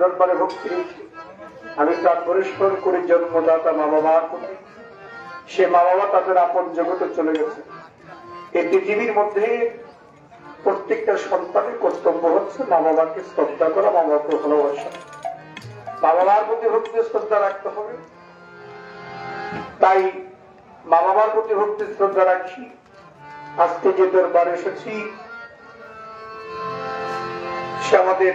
দরবারে ভক্তি। আমি প্রাণ পরিষ্কার করে জন্মদাতা মা বাবার প্রতি। সে মা বাবা তাদের আপন জগতে চলে গেছে। এই পৃথিবীর মধ্যে প্রত্যেকটা সন্তানের কর্তব্য হচ্ছে মা বাবাকে শ্রদ্ধা করা, মা বাবাকে ভালোবাসা। মা বাবার প্রতি ভক্তি শ্রদ্ধা রাখতে হবে। তাই মা বাবার প্রতি ভক্তি শ্রদ্ধা রাখি আজকে যে দরবার এসেছি, সে আমাদের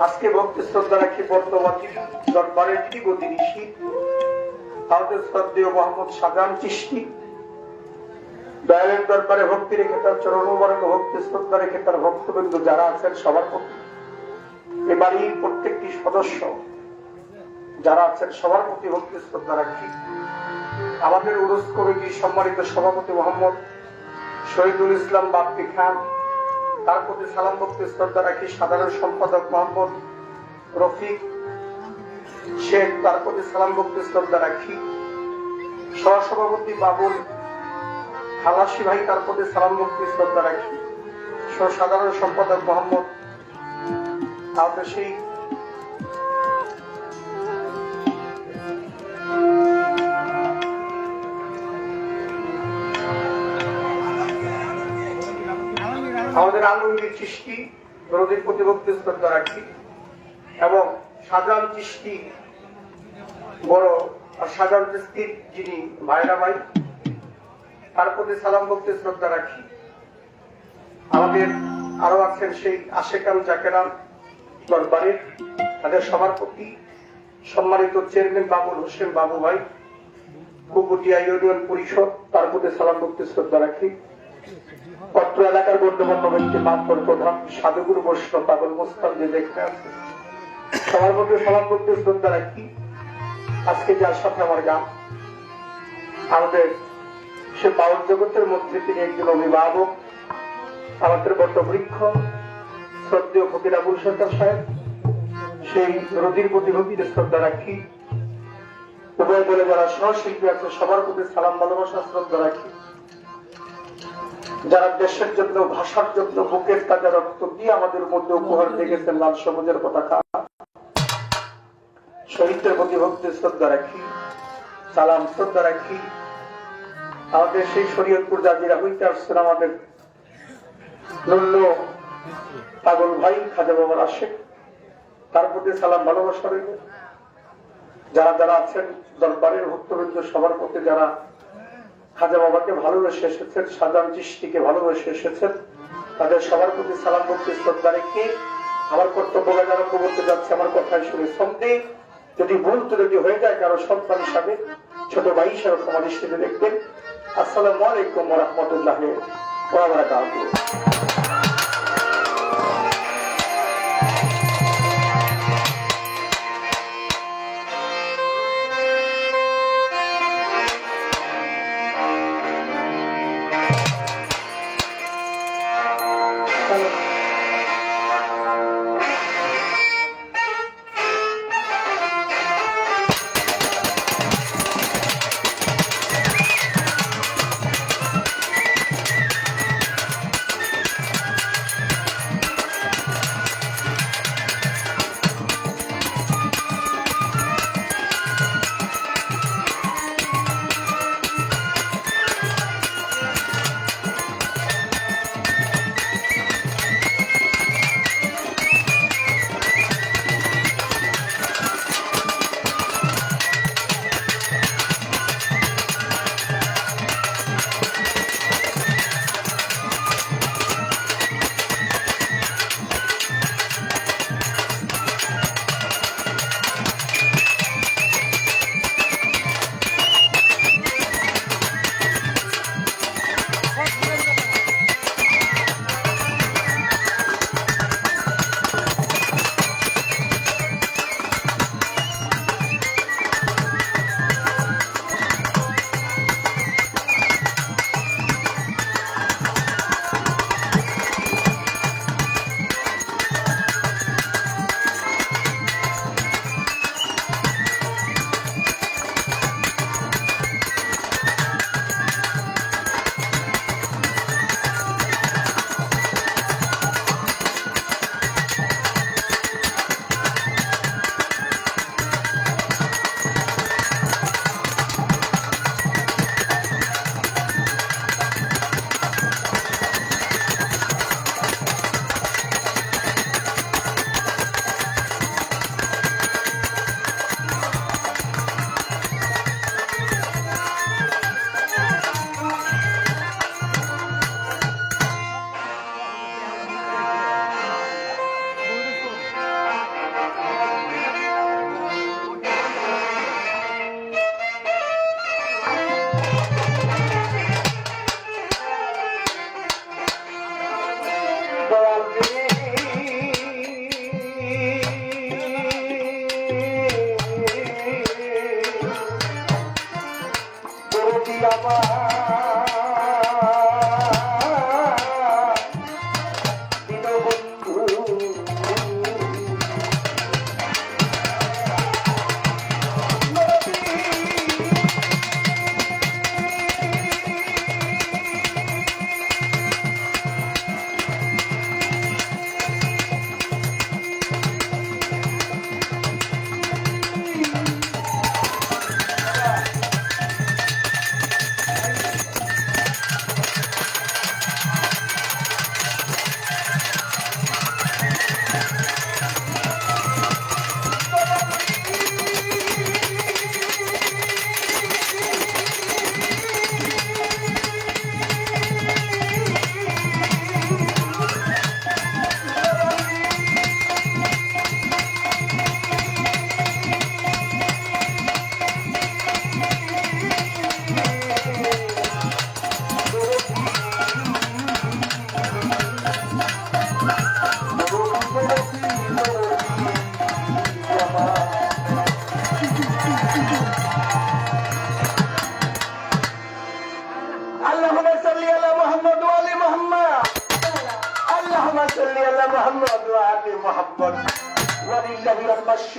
আজকে ভক্তি শ্রদ্ধা রাখি বর্তমান দরবারের কি গতি ঋষি আমাদের শ্রদ্ধেয় মোহাম্মদ সাজান চিষ্টি দয়ালের দরবারে ভক্তি রেখে তার চরণবর্গ ভক্তি শ্রদ্ধা রেখে তার ভক্তবৃন্দ যারা আছেন সবার প্রতি। এ বাড়ির প্রত্যেকটি সদস্য যারা আছেন সবার প্রতি ভক্তি শ্রদ্ধা রাখি। আমাদের উরুস কমিটির সম্মানিত সভাপতি মোহাম্মদ শহীদুল ইসলাম বাপ্পি খান তার প্রতি সালাম ভক্তি শ্রদ্ধা রাখি সাধারণ সম্পাদক মোহাম্মদ রফিক শেখ, তার প্রতি সালাম ভক্তি শ্রদ্ধা রাখি সহসভাপতি বাবুল খালাসি ভাই, তার প্রতি সালাম ভক্তি শ্রদ্ধা রাখি সাধারণ সম্পাদক মোহাম্মদ আমাদের আলমগীর চিষ্টি নদীর প্রতিভক্তি রাখি এবং সাজান চিষ্টি বড় আর সাজান চিষ্টির যিনি ভাইরা ভাই, তার প্রতি সালাম ভক্তি শ্রদ্ধা রাখি। আমাদের আরও আছেন সেই আশেকান জাকেরাম দরবারের তাদের সবার প্রতি সম্মানিত চেয়ারম্যান বাবুল হোসেন বাবু ভাই, কুকুটিয়া ইউনিয়ন পরিষদ, তার প্রতি সালাম ভক্তি শ্রদ্ধা রাখি। পত্র এলাকার গণ্যমান্য ব্যক্তি প্রধান পাগল যে দেখতে আছে সবার মধ্যে আজকে যার সাথে আমার গান আমাদের সে বাউল জগতের মধ্যে তিনি একজন অভিভাবক, আমাদের বটবৃক্ষ, শ্রদ্ধেয় ফকির আবুল সরকার সাহেব, সেই নদীর প্রতি ভক্তিতে শ্রদ্ধা রাখি উভয় দলে যারা সহশিল্পী আছে, সবার প্রতি সালাম, ভালোবাসা শ্রদ্ধা রাখি যারা দেশের জন্য, ভাষার জন্য বুকের তাজা রক্ত দিয়ে আমাদের মধ্যে উপহার দেখেছেন লাল সবুজের পতাকা। শহীদদের প্রতি ভক্তি, শ্রদ্ধা রাখি, সালাম, শ্রদ্ধা রাখি। আমাদের সেই শরীয়তপুর জাজিরা হইতে আসছেন আমাদের নল্য পাগল ভাই খাজা বাবার আসে তার প্রতি সালাম, ভালোবাসা রইল। যারা যারা আছেন দরবারের ভক্তবৃন্দ সবার প্রতি, যারা খাজা বাবাকে ভালোবেসে এসেছেন, সাজান চিষ্টিকে ভালোবেসে এসেছেন। তাদের সবার প্রতি সালাম ভক্তি শ্রদ্ধা রেখে আমার কর্তব্য কাজ আরম্ভ করতে যাচ্ছে। আমার কথায় শুনে সন্দেহ যদি ভুল ত্রুটি হয়ে যায়, কারও সন্তান হিসাবে, ছোট ভাই হিসাবে দৃষ্টিতে দেখবেন। আসসালামু আলাইকুম রহমতুল্লাহ খাই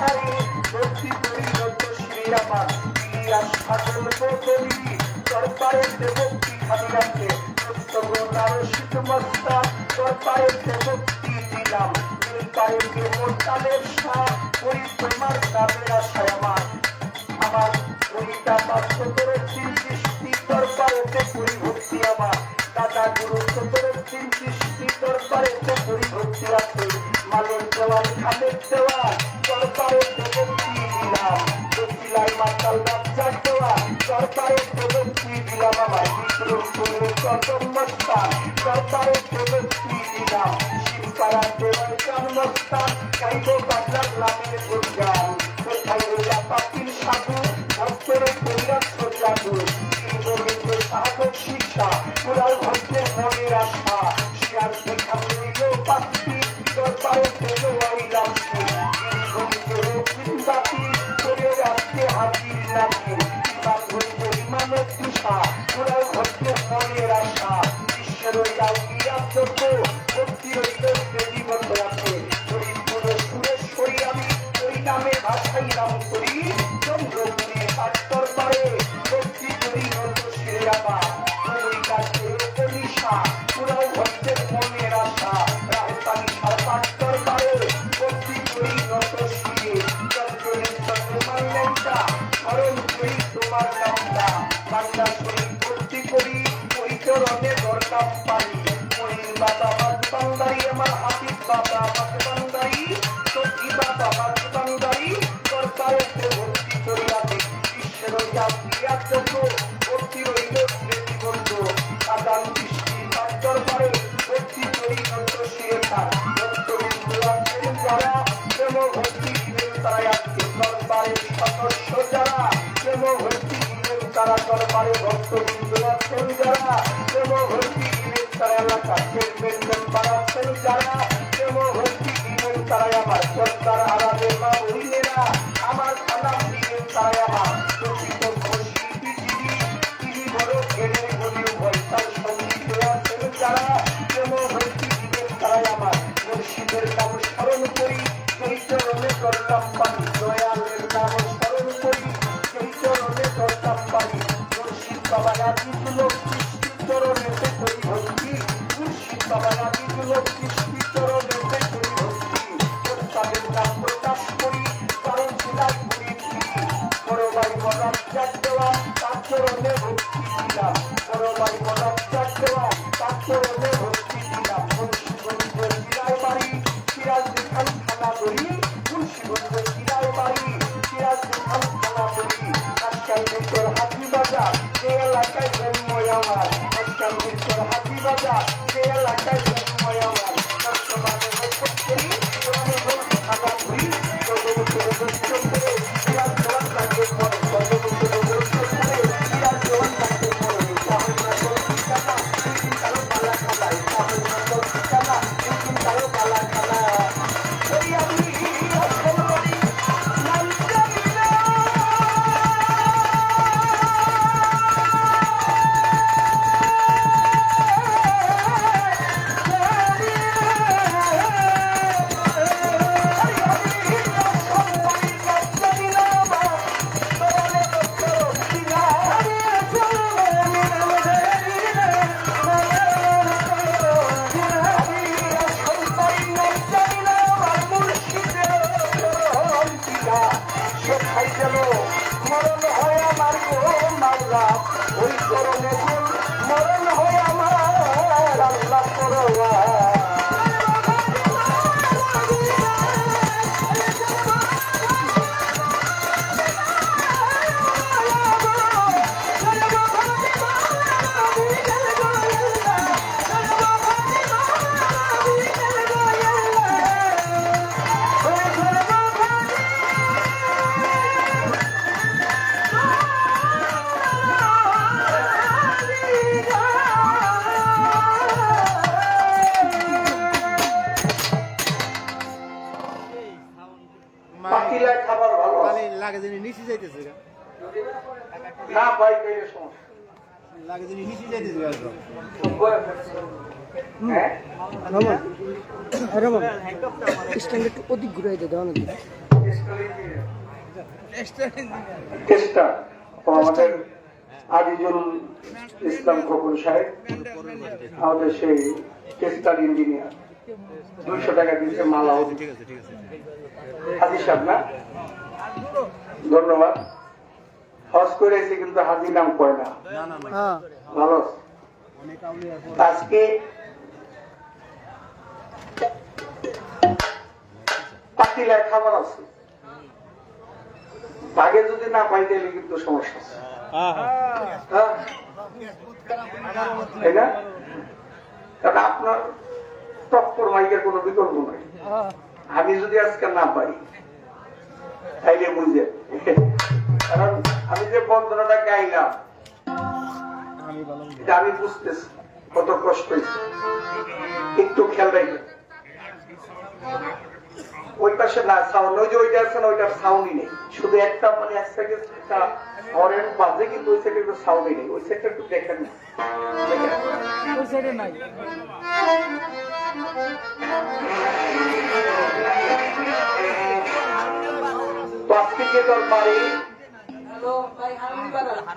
সারি ভক্তি পরিণত শ্রীরামা ইলিয়াস ঠাকুর কবি দরবারে দেবক্তি খালিরাকে দিলাম নির্বায়ে কেমন আমার আমার কবিতা বাস্তব করেছি। कर्मस्थान करतारे tirado país. পাতিলায় খাবার ভালো আছে। লাগে যিনি নিচে যাইতেছে না পাই পেলে সমস্যা। লাগে যিনি নিচে যাইতেছে হ্যাঁ? রমন। স্ট্যান্ড একটু অধিক নাকি চেষ্টা আমাদের আজিজুল ইসলাম খোকন সাহেব আমাদের সেই টেস্টার ইঞ্জিনিয়ার। দুইশো টাকা দিচ্ছে মালা ঠিক আছে ঠিক আছে। হাজি সাহেব না? ধন্যবাদ। হজ করে এসে কিন্তু হাজি নাম কয় না? না না না হ্যাঁ। ভালো। আজকে পাতিলায় খাবার আছে। আগে যদি না পাই তাহলে কিন্তু সমস্যা আছে। হ্যাঁ হ্যাঁ। হ্যাঁ? তাই না? কারণ আপনার টক্কর মাইকের কোনো বিকল্প নাই। আমি যদি আজকে না পাই, তাইলে বুঝে। কারণ আমি যে বন্দনাটা গাইলাম, এটা আমি বুঝতেছি, কত কষ্ট হয়েছে। একটু খেয়াল রাখবেন। ওই পাশে না সাউন্ড ওই যে ওইটা আছে না, ওইটার সাউন্ডই নেই। শুধু একটা মানে এক সেকেন্ড একটা হরেন বাজে, কিন্তু ওই একটু সাউন্ডই নেই। ওই সাইডটা একটু দেখেন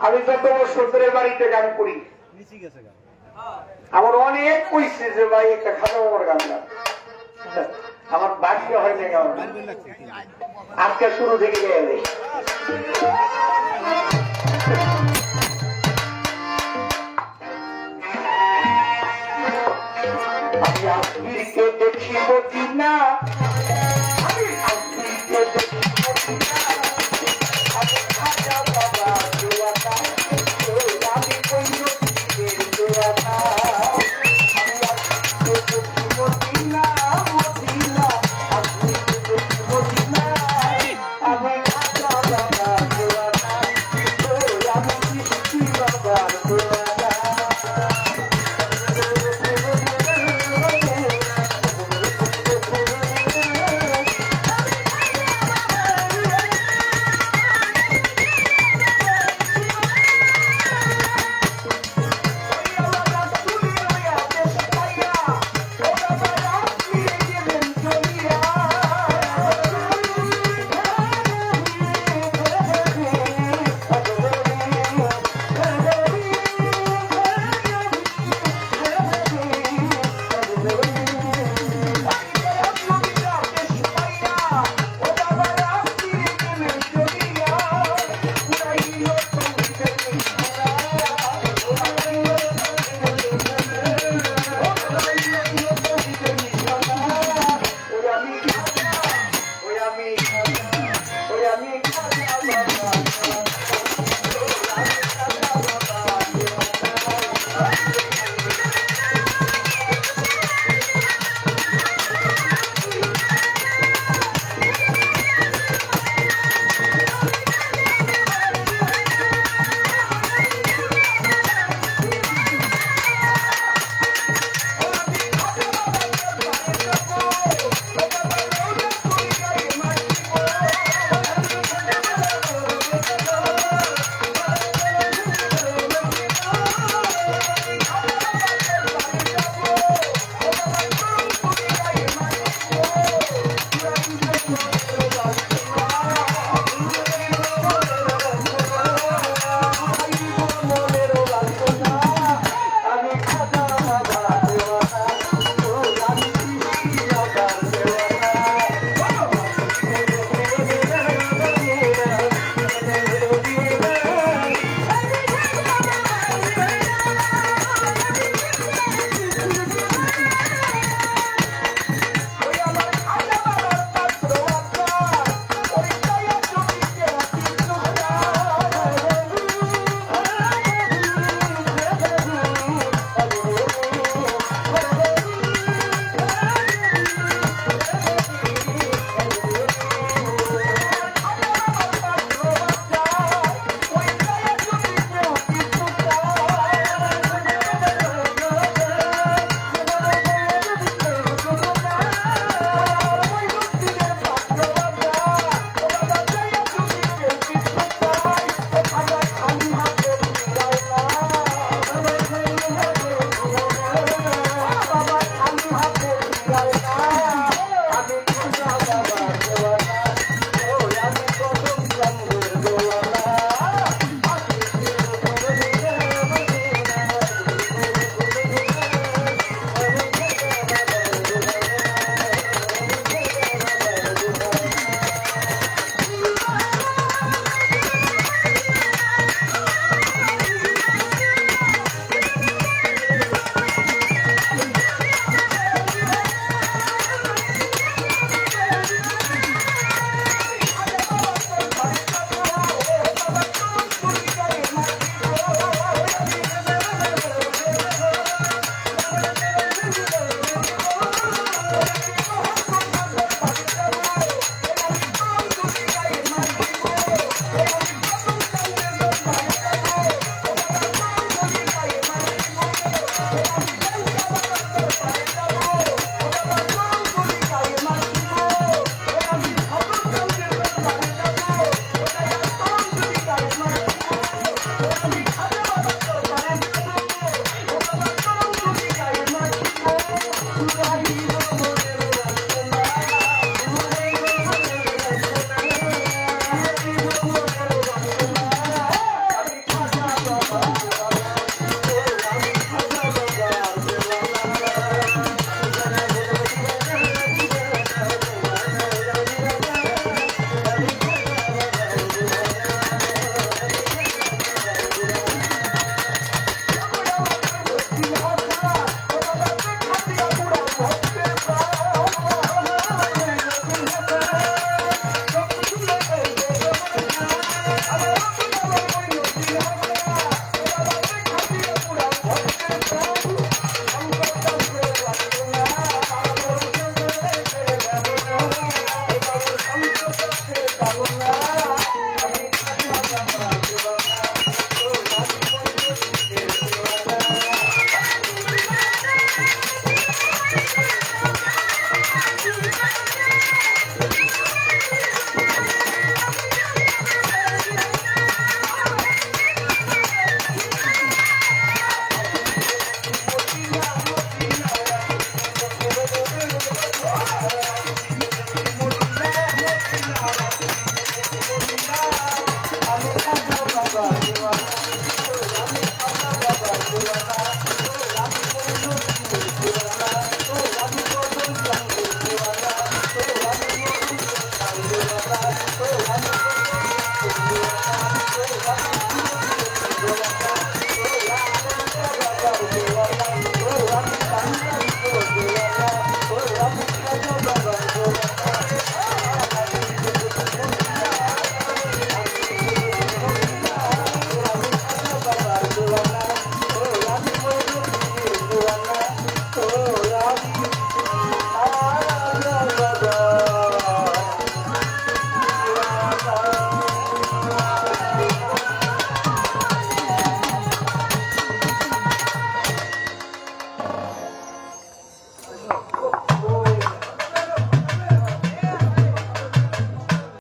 আমি যত বছরের বাড়িতে গান করি। আমার অনেক কইছে যে ভাই, একটা খাতা আমার গান গান আমার বাক্য হয় নাই আমার আজকে শুরু থেকে গেলে।